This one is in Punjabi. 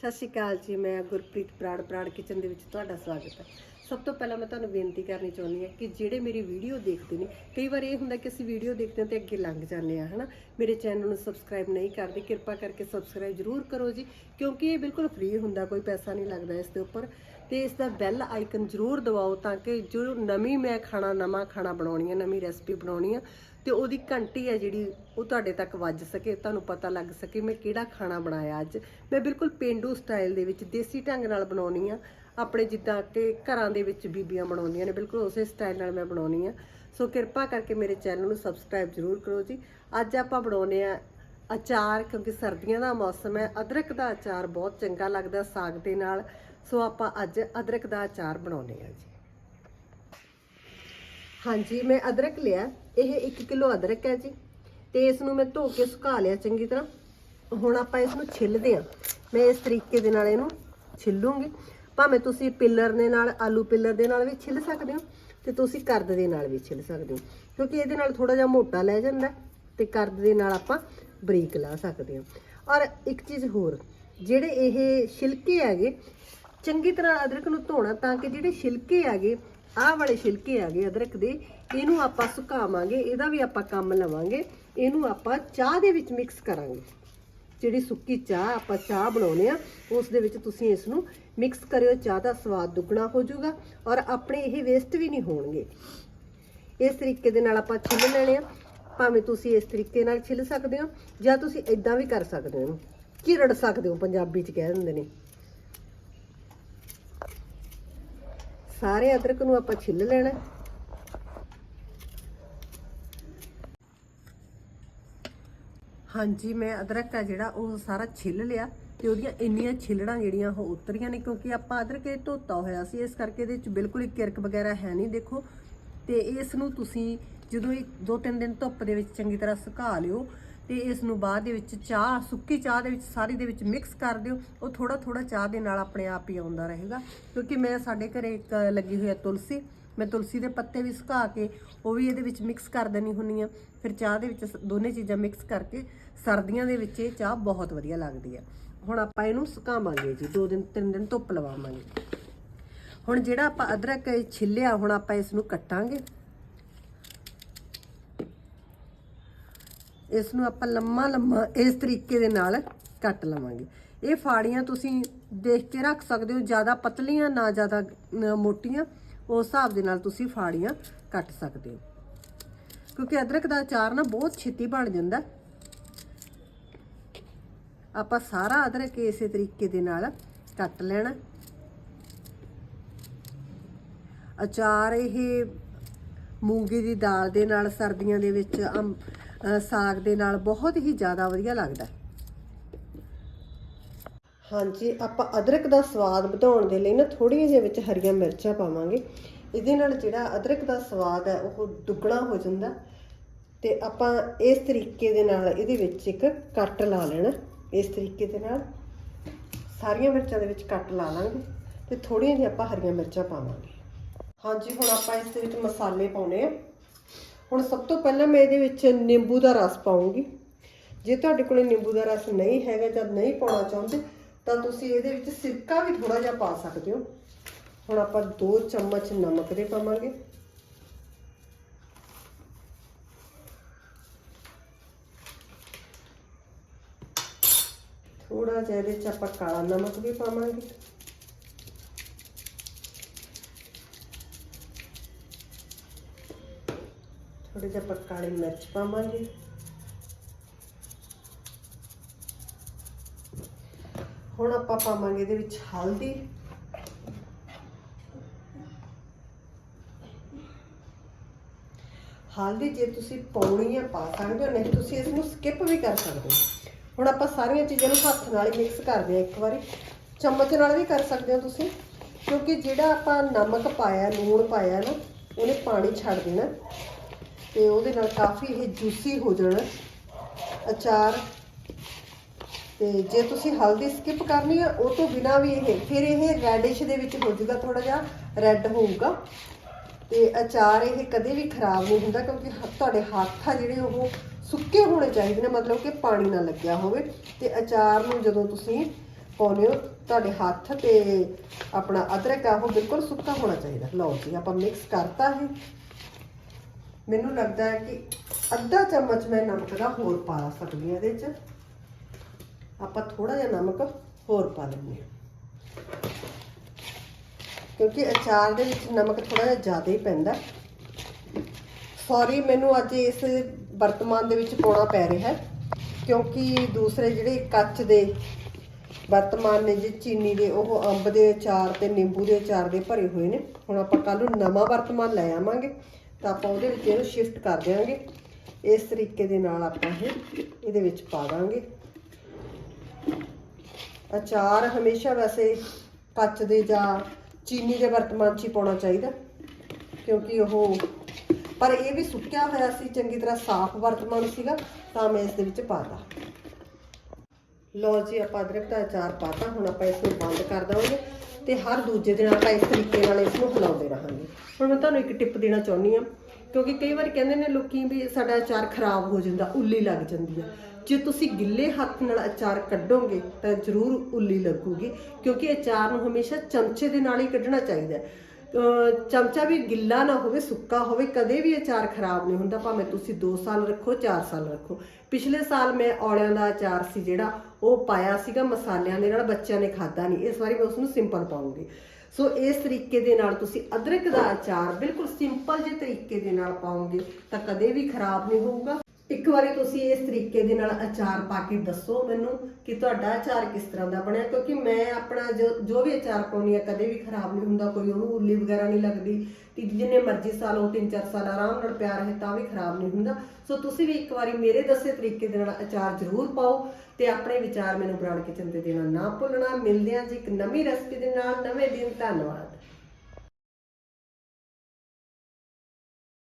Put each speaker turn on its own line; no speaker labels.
ਸਤਿ ਸ਼੍ਰੀ ਅਕਾਲ ਜੀ, ਮੈਂ ਗੁਰਪ੍ਰੀਤ ਬਰਾੜ ਬਰਾੜ ਕਿਚਨ ਦੇ ਵਿੱਚ ਤੁਹਾਡਾ ਸਵਾਗਤ ਹੈ। ਸਭ ਤੋਂ ਪਹਿਲਾਂ ਮੈਂ ਤੁਹਾਨੂੰ ਬੇਨਤੀ ਕਰਨੀ ਚਾਹੁੰਦੀ ਹਾਂ ਕਿ ਜਿਹੜੇ ਮੇਰੀ ਵੀਡੀਓ ਦੇਖਦੇ ਨੇ, ਕਈ ਵਾਰ ਇਹ ਹੁੰਦਾ ਕਿ ਅਸੀਂ ਵੀਡੀਓ ਦੇਖਦੇ ਹਾਂ ਤੇ ਅੱਗੇ ਲੰਘ ਜਾਂਦੇ ਆ ਹਨਾ? ਮੇਰੇ ਚੈਨਲ ਨੂੰ ਸਬਸਕ੍ਰਾਈਬ ਨਹੀਂ ਕਰਦੇ, ਕਿਰਪਾ ਕਰਕੇ ਸਬਸਕ੍ਰਾਈਬ ਜ਼ਰੂਰ ਕਰੋ ਜੀ, ਕਿਉਂਕਿ ਇਹ ਬਿਲਕੁਲ ਫ੍ਰੀ ਹੁੰਦਾ, ਕੋਈ ਪੈਸਾ ਨਹੀਂ ਲੱਗਦਾ ਇਸ ਦੇ ਉੱਪਰ। ਤੇ ਇਸ ਦਾ ਬੈਲ ਆਈਕਨ ਜ਼ਰੂਰ ਦਬਾਓ ਤਾਂ ਕਿ ਜੋ ਨਵੀਂ ਮੈਂ ਖਾਣਾ, ਨਵਾਂ ਖਾਣਾ ਬਣਾਉਣੀ ਹੈ ਨਵੀਂ ਰੈਸਪੀ ਬਣਾਉਣੀ ਆ ਤੇ ਉਹਦੀ ਘੰਟੀ ਹੈ ਜਿਹੜੀ, ਉਹ ਤੁਹਾਡੇ ਤੱਕ ਵੱਜ ਸਕੇ, ਤੁਹਾਨੂੰ ਪਤਾ ਲੱਗ ਸਕੇ ਮੈਂ ਕਿਹੜਾ ਖਾਣਾ ਬਣਾਇਆ ਅੱਜ। ਮੈਂ ਬਿਲਕੁਲ ਪੇਂਡੂ ਸਟਾਈਲ ਦੇ ਵਿੱਚ ਦੇਸੀ ਢੰਗ ਨਾਲ ਬਣਾਉਣੀ ਆ। ਆਪਣੇ ਜਿੱਦਾਂ ਕਿ ਘਰਾਂ ਦੇ ਵਿੱਚ ਬੀਬੀਆਂ ਬਣਾਉਂਦੀਆਂ ਨੇ, ਬਿਲਕੁਲ ਉਸੇ ਸਟਾਈਲ ਨਾਲ ਮੈਂ ਬਣਾਉਣੀ ਆ। ਸੋ ਕਿਰਪਾ ਕਰਕੇ ਮੇਰੇ ਚੈਨਲ ਨੂੰ ਸਬਸਕ੍ਰਾਈਬ ਜ਼ਰੂਰ ਕਰੋ ਜੀ। ਅੱਜ ਆਪਾਂ ਬਣਾਉਨੇ ਆ ਅਚਾਰ, ਕਿਉਂਕਿ ਸਰਦੀਆਂ ਦਾ ਮੌਸਮ ਹੈ, ਅਦਰਕ ਦਾ ਅਚਾਰ ਬਹੁਤ ਚੰਗਾ ਲੱਗਦਾ ਸਾਗ ਦੇ ਨਾਲ। ਸੋ ਆਪਾਂ ਅੱਜ ਅਦਰਕ ਦਾ ਅਚਾਰ ਬਣਾਉਨੇ ਆ ਜੀ। ਹਾਂਜੀ, ਮੈਂ ਅਦਰਕ ਲਿਆ। ਇਹ 1 ਕਿਲੋ ਅਦਰਕ ਹੈ ਜੀ ਤੇ ਇਸ ਨੂੰ ਮੈਂ ਧੋ ਕੇ ਸੁਕਾ ਲਿਆ ਚੰਗੀ ਤਰ੍ਹਾਂ। ਹੁਣ ਆਪਾਂ ਇਸ ਨੂੰ ਛਿੱਲਦੇ ਆ ਮੈਂ ਇਸ ਤਰੀਕੇ ਦੇ ਨਾਲ ਇਹਨੂੰ ਛਿੱਲੂੰਗੀ। ਭਾਵੇਂ ਤੁਸੀਂ ਪਿੱਲਰ ਦੇ ਨਾਲ, ਆਲੂ ਪਿੱਲਰ ਦੇ ਨਾਲ ਵੀ ਛਿੱਲ ਸਕਦੇ ਹੋ ਤੇ ਤੁਸੀਂ ਕਰਦ ਦੇ ਨਾਲ ਵੀ ਛਿੱਲ ਸਕਦੇ ਹੋ। ਕਿਉਂਕਿ ਇਹਦੇ ਨਾਲ ਥੋੜਾ ਜਿਹਾ ਮੋਟਾ ਲੈ ਜਾਂਦਾ ਤੇ ਕਰਦ ਦੇ ਨਾਲ ਆਪਾਂ ਬਰੀਕ ਲਾ ਸਕਦੇ ਹਾਂ। ਔਰ ਇੱਕ ਚੀਜ਼ ਹੋਰ, ਜਿਹੜੇ ਇਹ ਛਿਲਕੇ ਹੈਗੇ, ਚੰਗੀ ਤਰ੍ਹਾਂ ਅਦਰਕ ਨੂੰ ਧੋਣਾ ਤਾਂ ਕਿ ਜਿਹੜੇ ਛਿਲਕੇ ਹੈਗੇ ਆਹ ਵਾਲੇ ਛਿਲਕੇ ਆ ਗਏ ਅਦਰਕ ਦੇ, ਇਹਨੂੰ ਆਪਾਂ ਸੁਕਾਵਾਂਗੇ, ਇਹਦਾ ਵੀ ਆਪਾਂ ਕੰਮ ਲਵਾਂਗੇ। ਇਹਨੂੰ ਆਪਾਂ ਚਾਹ ਦੇ ਵਿੱਚ ਮਿਕਸ ਕਰਾਂਗੇ। ਜਿਹੜੀ ਸੁੱਕੀ ਚਾਹ ਆਪਾਂ ਚਾਹ ਬਣਾਉਨੇ ਆ ਉਸ ਦੇ ਵਿੱਚ ਤੁਸੀਂ ਇਸ ਨੂੰ ਮਿਕਸ ਕਰਿਓ, ਚਾਹ ਦਾ ਸਵਾਦ ਦੁੱਗਣਾ ਹੋ ਜਾਊਗਾ ਔਰ ਆਪਣੇ ਇਹ ਵੇਸਟ ਵੀ ਨਹੀਂ ਹੋਣਗੇ। ਇਸ ਤਰੀਕੇ ਦੇ ਨਾਲ ਆਪਾਂ ਛਿੱਲ ਲੈਣੇ ਆ। ਭਾਵੇਂ ਤੁਸੀਂ ਇਸ ਤਰੀਕੇ ਨਾਲ ਛਿੱਲ ਸਕਦੇ ਹੋ ਜਾਂ ਤੁਸੀਂ ਇਦਾਂ ਵੀ ਕਰ ਸਕਦੇ ਹੋ। ਚਿਰੜ ਸਕਦੇ ਹੋ, ਪੰਜਾਬੀ ਚ ਕਹਿ ਦਿੰਦੇ ਨੇ। ਸਾਰੇ ਅਦਰਕ ਨੂੰ ਆਪਾਂ ਛਿੱਲ ਲੈਣਾ। ਹਾਂਜੀ, ਮੈਂ ਅਦਰਕ ਆ ਜਿਹੜਾ, ਉਹ ਸਾਰਾ ਛਿੱਲ ਲਿਆ ਤੇ ਉਹਦੀਆਂ ਇੰਨੀਆਂ ਛਿੱਲੜਾਂ ਜਿਹੜੀਆਂ ਉਹ ਉਤਰੀਆਂ ਨੇ ਕਿਉਂਕਿ ਆਪਾਂ ਅਦਰਕ ਇਹ ਧੋਤਾ ਹੋਇਆ ਸੀ। ਇਸ ਕਰਕੇ ਇਹਦੇ ਵਿੱਚ ਬਿਲਕੁਲ ਹੀ ਕਿਰਕ ਵਗੈਰਾ ਹੈ ਨਹੀਂ, ਦੇਖੋ। ਤੇ ਇਸ ਨੂੰ ਤੁਸੀਂ ਜਦੋਂ ਇਹ ਦੋ ਤਿੰਨ ਦਿਨ ਧੁੱਪ ਦੇ ਵਿੱਚ ਚੰਗੀ ਤਰ੍ਹਾਂ ਸੁਕਾ ਲਿਓ ਤੇ ਇਸ ਨੂੰ ਬਾਅਦ ਦੇ ਵਿੱਚ ਚਾਹ, ਸੁੱਕੀ ਚਾਹ ਦੇ ਵਿੱਚ ਸਾਰੀ ਦੇ ਵਿੱਚ ਮਿਕਸ ਕਰ ਦਿਓ। ਉਹ ਥੋੜਾ ਥੋੜਾ ਚਾਹ ਦੇ ਨਾਲ ਆਪਣੇ ਆਪ ਹੀ ਆਉਂਦਾ ਰਹੇਗਾ। ਕਿਉਂਕਿ ਮੈਂ ਸਾਡੇ ਘਰੇ ਇੱਕ ਲੱਗੀ ਹੋਈ ਹੈ ਤੁਲਸੀ। ਮੈਂ ਤੁਲਸੀ ਦੇ ਪੱਤੇ ਵੀ ਸੁਕਾ ਕੇ ਉਹ ਵੀ ਇਹਦੇ ਵਿੱਚ ਮਿਕਸ ਕਰ ਦੇਣੀ ਹੁੰਨੀ ਆ ਫਿਰ ਚਾਹ ਦੇ ਵਿੱਚ ਸ- ਦੋਨੇ ਚੀਜ਼ਾਂ ਮਿਕਸ ਕਰਕੇ ਸਰਦੀਆਂ ਦੇ ਵਿੱਚ ਇਹ ਚਾਹ ਬਹੁਤ ਵਧੀਆ ਲੱਗਦੀ ਆ ਹੁਣ ਆਪਾਂ ਇਹਨੂੰ ਸੁਕਾਵਾਂਗੇ ਜੀ। ਦੋ ਦਿਨ, ਤਿੰਨ ਦਿਨ ਧੁੱਪ ਲਵਾਵਾਂਗੇ। ਹੁਣ ਜਿਹੜਾ ਆਪਾਂ ਅਦਰਕ ਛਿੱਲਿਆ, ਹੁਣ ਆਪਾਂ ਇਸ ਨੂੰ ਕੱਟਾਂਗੇ। ਇਸ ਨੂੰ ਆਪਾਂ ਲੰਮਾ ਲੰਮਾ ਇਸ ਤਰੀਕੇ ਦੇ ਨਾਲ ਕੱਟ ਲਵਾਂਗੇ। ਇਹ ਫਾੜੀਆਂ ਤੁਸੀਂ ਦੇਖ ਕੇ ਰੱਖ ਸਕਦੇ ਹੋ, ਜ਼ਿਆਦਾ ਪਤਲੀਆਂ ਨਾ ਜ਼ਿਆਦਾ ਮੋਟੀਆਂ, ਉਸ ਹਿਸਾਬ ਦੇ ਨਾਲ ਤੁਸੀਂ ਫਾੜੀਆਂ ਕੱਟ ਸਕਦੇ ਹੋ। ਕਿਉਂਕਿ ਅਦਰਕ ਦਾ ਅਚਾਰ ਨਾ ਬਹੁਤ ਛੇਤੀ ਬਣ ਜਾਂਦਾ। ਆਪਾਂ ਸਾਰਾ ਅਦਰਕ ਇਸੇ ਤਰੀਕੇ ਦੇ ਨਾਲ ਕੱਟ ਲੈਣਾ। ਅਚਾਰ ਇਹ ਮੂੰਗੀ ਦੀ ਦਾਲ ਦੇ ਨਾਲ, ਸਰਦੀਆਂ ਦੇ ਵਿੱਚ ਅੰਬ- ਸਾਗ ਦੇ ਨਾਲ ਬਹੁਤ ਹੀ ਜ਼ਿਆਦਾ ਵਧੀਆ ਲੱਗਦਾ ਹਾਂਜੀ, ਆਪਾਂ ਅਦਰਕ ਦਾ ਸਵਾਦ ਵਧਾਉਣ ਦੇ ਲਈ ਨਾ ਥੋੜੀਆਂ ਜਿਹੀਆਂ ਵਿੱਚ ਹਰੀਆਂ ਮਿਰਚਾਂ ਪਾਵਾਂਗੇ। ਇਹਦੇ ਨਾਲ ਜਿਹੜਾ ਅਦਰਕ ਦਾ ਸਵਾਦ ਹੈ, ਉਹ ਦੁੱਗਣਾ ਹੋ ਜਾਂਦਾ ਤੇ ਆਪਾਂ ਇਸ ਤਰੀਕੇ ਦੇ ਨਾਲ ਇਹਦੇ ਵਿੱਚ ਇੱਕ ਕੱਟ ਲਾ ਲੈਣਾ। ਇਸ ਤਰੀਕੇ ਦੇ ਨਾਲ ਸਾਰੀਆਂ ਮਿਰਚਾਂ ਦੇ ਵਿੱਚ ਕੱਟ ਲਾ ਲਾਂਗੇ ਤੇ ਥੋੜੀਆਂ ਜਿਹੀਆਂ ਆਪਾਂ ਹਰੀਆਂ ਮਿਰਚਾਂ ਪਾਵਾਂਗੇ। ਹਾਂਜੀ, ਹੁਣ ਆਪਾਂ ਇਸ ਦੇ ਵਿੱਚ ਮਸਾਲੇ ਪਾਉਣੇ ਆ। ਹੁਣ ਸਭ ਤੋਂ ਪਹਿਲਾਂ ਮੈਂ ਇਹਦੇ ਵਿੱਚ ਨਿੰਬੂ ਦਾ ਰਸ ਪਾਉਂਗੀ ਜੇ ਤੁਹਾਡੇ ਕੋਲੇ ਨਿੰਬੂ ਦਾ ਰਸ ਨਹੀਂ ਹੈਗਾ ਜਾਂ ਨਹੀਂ ਪਾਉਣਾ ਚਾਹੁੰਦੇ, ਤਾਂ ਤੁਸੀਂ ਇਹਦੇ ਵਿੱਚ ਸਿਰਕਾ ਵੀ ਥੋੜਾ ਜਿਹਾ ਪਾ ਸਕਦੇ ਹੋ। ਹੁਣ ਆਪਾਂ 2 ਚਮਚ ਨਮਕ ਦੇ ਪਾਵਾਂਗੇ। ਥੋੜਾ ਜਿਹਾ ਇਹਦੇ ਚ ਆਪਾਂ ਕਾਲਾ ਨਮਕ ਵੀ ਪਾਵਾਂਗੇ। ਥੋੜੇ ਜਿਹਾ ਆਪਾਂ ਕਾਲੀ ਮਿਰਚ ਪਾਵਾਂਗੇ। ਹੁਣ ਆਪਾਂ ਪਾਵਾਂਗੇ ਇਹਦੇ ਵਿੱਚ ਹਲਦੀ। ਹਲਦੀ ਜੇ ਤੁਸੀਂ ਪਾਉਣੀ ਹੈ ਪਾ ਸਕਦੇ ਹੋ, ਨਹੀਂ ਤੁਸੀਂ ਇਸ ਨੂੰ ਸਕਿਪ ਵੀ ਕਰ ਸਕਦੇ ਹੋ। ਹੁਣ ਆਪਾਂ ਸਾਰੀਆਂ ਚੀਜ਼ਾਂ ਨੂੰ ਹੱਥ ਨਾਲ ਹੀ ਮਿਕਸ ਕਰਦੇ ਹਾਂ ਇੱਕ ਵਾਰੀ। ਚਮਚ ਨਾਲ ਵੀ ਕਰ ਸਕਦੇ ਹੋ ਤੁਸੀਂ, ਕਿਉਂਕਿ ਜਿਹੜਾ ਆਪਾਂ ਨਮਕ ਪਾਇਆ, ਲੂਣ ਪਾਇਆ ਨਾ, ਉਹਨੇ ਪਾਣੀ ਛੱਡ ਦੇਣਾ। ਤੇ ਉਹਦੇ ਨਾਲ ਕਾਫੀ ਇਹ ਜੂਸੀ ਹੋ ਜਾਣਾ, ਅਚਾਰ। ਤੇ ਜੇ ਤੁਸੀਂ ਹਲਦੀ ਸਕਿਪ ਕਰਨੀ ਹੈ ਉਹ ਤੋਂ ਬਿਨਾ ਵੀ ਇਹ, ਫਿਰ ਇਹ ਰੈਡਿਸ਼ ਦੇ ਵਿੱਚ ਹੋ ਜਾਊਗਾ ਥੋੜਾ ਜਿਹਾ ਰੈੱਡ ਹੋਊਗਾ। ਤੇ ਅਚਾਰ ਇਹ ਕਦੇ ਵੀ ਖਰਾਬ ਨਹੀਂ ਹੁੰਦਾ, ਕਿਉਂਕਿ ਤੁਹਾਡੇ ਹੱਥ ਆ ਜਿਹੜੇ ਉਹ ਸੁੱਕੇ ਹੋਣੇ ਚਾਹੀਦੇ ਨੇ, ਮਤਲਬ ਕਿ ਪਾਣੀ ਨਾ ਲੱਗਿਆ ਹੋਵੇ। ਤੇ ਅਚਾਰ ਨੂੰ ਜਦੋਂ ਤੁਸੀਂ ਪਾਉਂਦੇ ਹੋ, ਤੁਹਾਡੇ ਹੱਥ ਤੇ ਆਪਣਾ ਅਦਰਕ ਆ, ਉਹ ਬਿਲਕੁਲ ਸੁੱਕਾ ਹੋਣਾ ਚਾਹੀਦਾ। ਲਓ ਜੀ, ਆਪਾਂ ਮਿਕਸ ਕਰਤਾ ਹੈ ਮੈਨੂੰ ਲੱਗਦਾ ਹੈ ਕਿ ਅੱਧਾ ਚਮਚ ਮੈਂ ਨਮਕ ਦਾ ਹੋਰ ਪਾ ਸਕਦੀ ਹਾਂ ਇਹਦੇ 'ਚ। ਆਪਾਂ ਥੋੜਾ ਜਿਹਾ ਨਮਕ ਹੋਰ ਪਾ ਲੈਂਦੇ ਹਾਂ। ਕਿਉਂਕਿ ਅਚਾਰ ਦੇ ਵਿੱਚ ਨਮਕ ਥੋੜਾ ਜਿਹਾ ਜ਼ਿਆਦਾ ਹੀ ਪੈਂਦਾ। ਸੌਰੀ ਮੈਨੂੰ ਅੱਜ ਇਸ ਵਰਤਮਾਨ ਦੇ ਵਿੱਚ ਪਾਉਣਾ ਪੈ ਰਿਹਾ ਹੈ। ਕਿਉਂਕਿ ਦੂਸਰੇ ਜਿਹੜੇ ਕੱਚ ਦੇ ਵਰਤਮਾਨ ਨੇ ਜੇ, ਚੀਨੀ ਦੇ, ਉਹ ਅੰਬ ਦੇ ਅਚਾਰ ਤੇ ਨਿੰਬੂ ਦੇ ਅਚਾਰ ਦੇ ਭਰੇ ਹੋਏ ਨੇ। ਹੁਣ ਆਪਾਂ ਕੱਲ ਨੂੰ ਨਵਾਂ ਵਰਤਮਾਨ ਲੈ ਆਵਾਂਗੇ। ਤਾਂ ਆਪਾਂ ਉਹਦੇ ਵਿੱਚ ਇਹਨੂੰ ਸ਼ਿਫਟ ਕਰ ਦਿਆਂਗੇ। ਇਸ ਤਰੀਕੇ ਦੇ ਨਾਲ ਆਪਾਂ ਇਹ ਇਹਦੇ ਵਿੱਚ ਪਾ ਦਾਂਗੇ। ਅਚਾਰ ਹਮੇਸ਼ਾ ਵੈਸੇ ਕੱਚ ਦੇ ਜਾਂ ਚੀਨੀ ਦੇ ਵਰਤਮਾਨ 'ਚ ਹੀ ਪਾਉਣਾ ਚਾਹੀਦਾ, ਕਿਉਂਕਿ ਉਹ ਪਰ ਇਹ ਵੀ ਸੁੱਕਿਆ ਹੋਇਆ ਸੀ, ਚੰਗੀ ਤਰ੍ਹਾਂ ਸਾਫ਼ ਵਰਤਮਾਨ ਸੀਗਾ, ਤਾਂ ਮੈਂ ਇਸ ਦੇ ਵਿੱਚ ਪਾਤਾ ਲਓ ਜੀ, ਆਪਾਂ ਅਦਰਕ ਦਾ ਅਚਾਰ ਪਾਤਾ ਹੁਣ ਆਪਾਂ ਇਸ ਨੂੰ ਬੰਦ ਕਰ ਦਵਾਂਗੇ ਤੇ ਹਰ ਦੂਜੇ ਦਿਨ ਆਪਾਂ ਇਸ ਤਰੀਕੇ ਨਾਲ ਇਸ ਨੂੰ ਹਿਲਾਉਂਦੇ ਰਹਾਂਗੇ। ਹੁਣ ਮੈਂ ਤੁਹਾਨੂੰ ਇੱਕ ਟਿਪ ਦੇਣਾ ਚਾਹੁੰਦੀ ਆ ਕਿਉਂਕਿ ਕਈ ਵਾਰ ਕਹਿੰਦੇ ਨੇ ਲੋਕੀ ਵੀ ਸਾਡਾ ਅਚਾਰ ਖਰਾਬ ਹੋ ਜਾਂਦਾ, ਉੱਲੀ ਲੱਗ ਜਾਂਦੀ ਆ। ਜੇ ਤੁਸੀਂ ਗਿੱਲੇ ਹੱਥ ਨਾਲ ਅਚਾਰ ਕੱਢੋਗੇ, ਤਾਂ ਜ਼ਰੂਰ ਉੱਲੀ ਲੱਗੂਗੀ, ਕਿਉਂਕਿ ਅਚਾਰ ਨੂੰ ਹਮੇਸ਼ਾ ਚਮਚੇ ਦੇ ਨਾਲ ਹੀ ਕੱਢਣਾ ਚਾਹੀਦਾ ਚਮਚਾ ਵੀ ਗਿੱਲਾ ਨਾ ਹੋਵੇ, ਸੁੱਕਾ ਹੋਵੇ, ਕਦੇ ਵੀ ਅਚਾਰ ਖਰਾਬ ਨਹੀਂ ਹੁੰਦਾ, ਭਾਵੇਂ ਤੁਸੀਂ 2 ਸਾਲ ਰੱਖੋ 4 ਸਾਲ ਰੱਖੋ। ਪਿਛਲੇ ਸਾਲ ਮੈਂ ਔਲਿਆਂ ਦਾ ਅਚਾਰ ਸੀ ਜਿਹੜਾ, ਉਹ ਪਾਇਆ ਸੀਗਾ ਮਸਾਲਿਆਂ ਦੇ ਨਾਲ, ਬੱਚਿਆਂ ਨੇ ਖਾਦਾ ਨਹੀਂ। ਇਸ ਵਾਰੀ ਮੈਂ ਉਸ ਨੂੰ ਸਿੰਪਲ ਪਾਉਂਗੀ। ਸੋ ਇਸ ਤਰੀਕੇ ਦੇ ਨਾਲ ਤੁਸੀਂ ਅਦਰਕ ਦਾ ਅਚਾਰ ਬਿਲਕੁਲ ਸਿੰਪਲ ਜਿਹੇ ਤਰੀਕੇ ਦੇ ਨਾਲ ਪਾਓਗੇ ਤਾਂ ਕਦੇ ਵੀ ਖਰਾਬ ਨਹੀਂ ਹੋਊਗਾ। ਇੱਕ ਵਾਰੀ ਤੁਸੀਂ ਇਸ ਤਰੀਕੇ ਦੇ ਨਾਲ ਅਚਾਰ ਪਾ ਕੇ ਦੱਸੋ ਮੈਨੂੰ ਕਿ ਤੁਹਾਡਾ ਅਚਾਰ ਕਿਸ ਤਰ੍ਹਾਂ ਦਾ ਬਣਿਆ, ਕਿਉਂਕਿ ਮੈਂ ਆਪਣਾ ਜੋ ਜੋ ਵੀ ਅਚਾਰ ਪਾਉਣੀ ਆ ਕਦੇ ਵੀ ਖਰਾਬ ਨਹੀਂ ਹੁੰਦਾ, ਕੋਈ ਉਹਨੂੰ ਉੱਲੀ ਵਗੈਰਾ ਨਹੀਂ ਲੱਗਦੀ, ਕਿ ਜਿੰਨੇ ਮਰਜ਼ੀ ਸਾਲ ਉਹ 3-4 ਸਾਲ ਆਰਾਮ ਨਾਲ ਪਿਆ ਰਹੇ, ਤਾਂ ਵੀ ਖਰਾਬ ਨਹੀਂ ਹੁੰਦਾ। ਸੋ ਤੁਸੀਂ ਵੀ ਇੱਕ ਵਾਰੀ ਮੇਰੇ ਦੱਸੇ ਤਰੀਕੇ ਦੇ ਨਾਲ ਅਚਾਰ ਜ਼ਰੂਰ ਪਾਓ ਤੇ ਆਪਣੇ ਵਿਚਾਰ ਮੈਨੂੰ ਬਰਾੜ ਕਿਚਨ ਤੇ ਦੇਣਾ ਨਾ ਭੁੱਲਣਾ। ਮਿਲਦੇ ਹਾਂ ਜੀ ਇੱਕ ਨਵੀਂ ਰੈਸਪੀ ਦੇ ਨਾਲ। ਨਵੇਂ ਦਿਨ। ਧੰਨਵਾਦ।